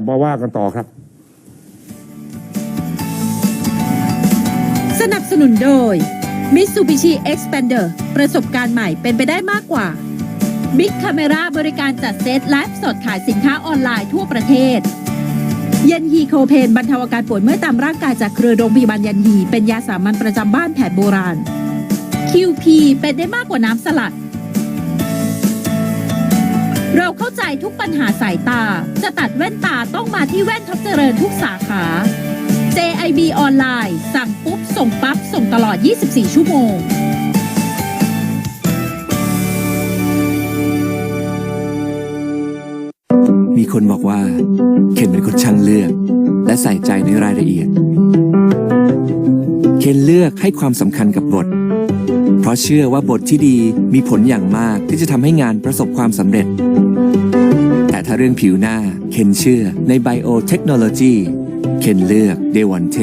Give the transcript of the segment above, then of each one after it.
ลับมาว่ากันต่อครับ สนับสนุนโดย Mitsubishi Expander ประสบการณ์ใหม่เป็นไปได้มากกว่า Big Camera บริการจัดเซตไลฟ์สดขายสินค้าออนไลน์ทั่วประเทศ ยันฮีโคเพนบรรเทาอาการปวดเมื่อยตามร่างกายจากเครือโรงพยาบาลยันฮีเป็นยาสามัญประจำบ้านแผนโบราณ QP เป็นได้มากกว่าน้ำสลัด เราเข้าใจทุกปัญหาสายตา จะตัดแว่นตาต้องมาที่แว่นท็อปเจริญทุกสาขา JIB ออนไลน์ สั่งปุ๊บ ส่งปั๊บ ส่งตลอด 24 ชั่วโมง มีคนบอกว่า เคนเป็นคนช่างเลือก และใส่ใจในรายละเอียด เคนเลือกให้ความสำคัญกับบท ราะเชื่อว่าบทที่ดีมีผลอย่างมากที่จะทำให้งานประสบความสำเร็จ แต่ถ้าเรื่องผิวหน้า เคนเชื่อในไบโอเทคโนโลยีเคนเลือกเดวอนเท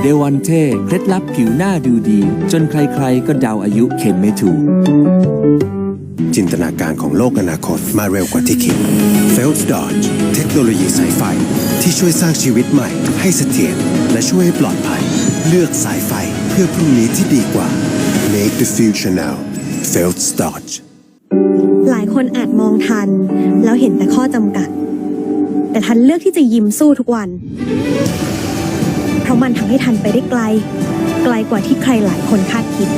เดวอนเทเคล็ดลับผิวหน้าดูดี จนใครๆ ก็เดาอายุเคนไม่ถูก จินตนาการของโลกอนาคตมาเร็วกว่าที่คิด f e l Dodge เทคโนโลยีสายไฟ ที่ช่วยสร้างชีวิตใหม่ ให้เสถียรและช่วยให้ปลอดภัย เลือกสายไฟเพื่อพรุ่งนี้ที่ดีกว่า Make the future now f e l d Dodge หลายคนอาจมองทัน แล้วเห็นแต่ข้อจำกัด แต่ทันเลือกที่จะยิ้มสู้ทุกวัน เพราะมันทำให้ทันไปได้ไกล ไกลกว่าที่ใครหลายคนคาดคิด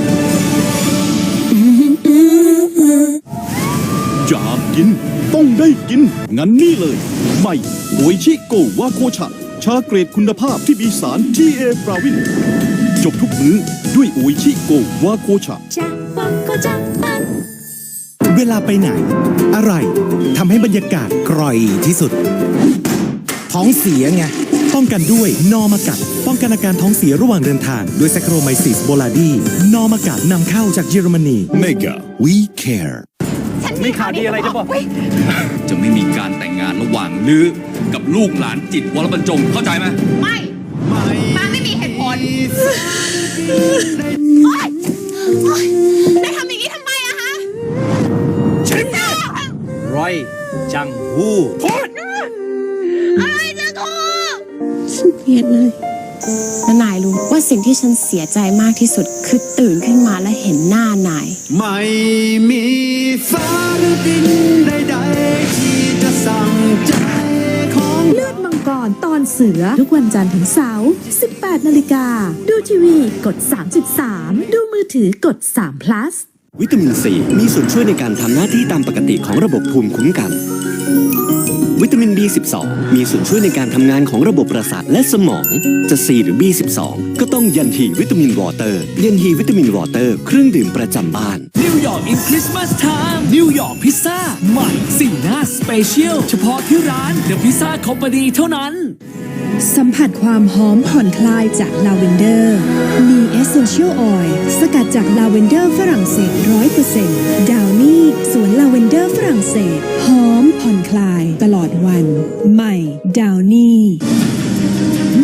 อยากกิน ต้องได้กิน งั้นนี่เลย ใหม่โออิชิโกวาโคชะ ชาเกรดคุณภาพที่มีสาร TA ฟราวินจบทุกมื้อด้วยโออิชิโกวาโคชะเวลาไปไหน อะไรทำให้บรรยากาศกร่อยที่สุด ท้องเสียไง ป้องกันด้วยนอมากัด ป้องกันอาการท้องเสียระหว่างเดินทางด้วยแซคโครไมซิสโบลาดีนอมากัดนำเข้าจากเยอรมนี Mega We Care มีข่าวดีอะไรจะบอก จะไม่มีการแต่งงานระหว่างลือ กับลูกหลานจิตวรบรรจงเข้าใจไหมไม่ป้าไม่มีเหตุผลโอ๊ยโอ๊ยได้ทำอย่างนี้ทำไมอะคะฉันรอยจังฮูอะไรจะกูแล้วนายรู้ว่าสิ่งที่ฉันเสียใจมากที่สุดคือตื่นขึ้นมาและเห็นหน้านาย ไม่มีฟ้าหรือดินใดๆ สือ ทุกวันจันทร์ถึงเสาร์ 18 นาฬิกา ดูทีวีกด 33 ดูมือถือกด3 plus วิตามินซีมีส่วนช่วยในการทำหน้าที่ตามปกติของระบบภูมิคุ้มกัน วิตามิน B12 มีส่วนช่วยในการทำงานของระบบประสาทและสมอง จะ C หรือ B12 ก็ต้องยันฮีวิตามินวอเตอร์ ยันฮีวิตามินวอเตอร์ เครื่องดื่มประจำบ้าน นิวยอร์กอินคริสต์มาสไทม์นิวยอร์กพิซซ่าใหม่สีหน้าสเปเชียลเฉพาะที่ร้านเดอะพิซซ่าคอมพานีเท่านั้น สัมผัสความหอมผ่อนคลายจากลาเวนเดอร์ มีเอสเซนเชียลออยล์สกัดจากลาเวนเดอร์ฝรั่งเศส100%ดาวนี่สวนลาเวนเดอร์ฝรั่งเศส หอมผ่อนคลายตลอดวัน ใหม่ดาวนี่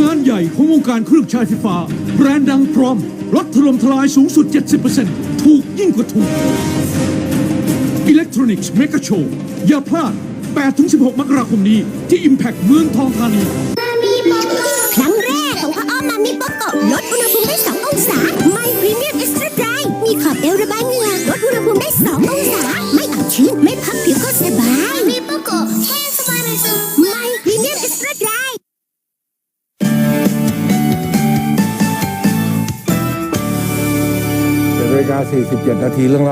งานใหญ่ของวงการเครื่องใช้ไฟฟ้า แบรนด์ดังพร้อมลดถล่มทลายสูงสุด 70%ถูกยิ่งกว่าถูก Electronics Mega Show อย่าพลาด8-16 มกราคมนี้ที่ Impact เมืองทองธานี เอวระบายเหงื่อลดอุณหภูมิได้สององศา ไม่อับชื้น ไม่พับผิวก็สบายมีโปโกแห้งสบายเลยสุดไม่พรีเมียมเอ็กซ์ตร้าไดร์7นาฬิกา47 นาทีเรื่อง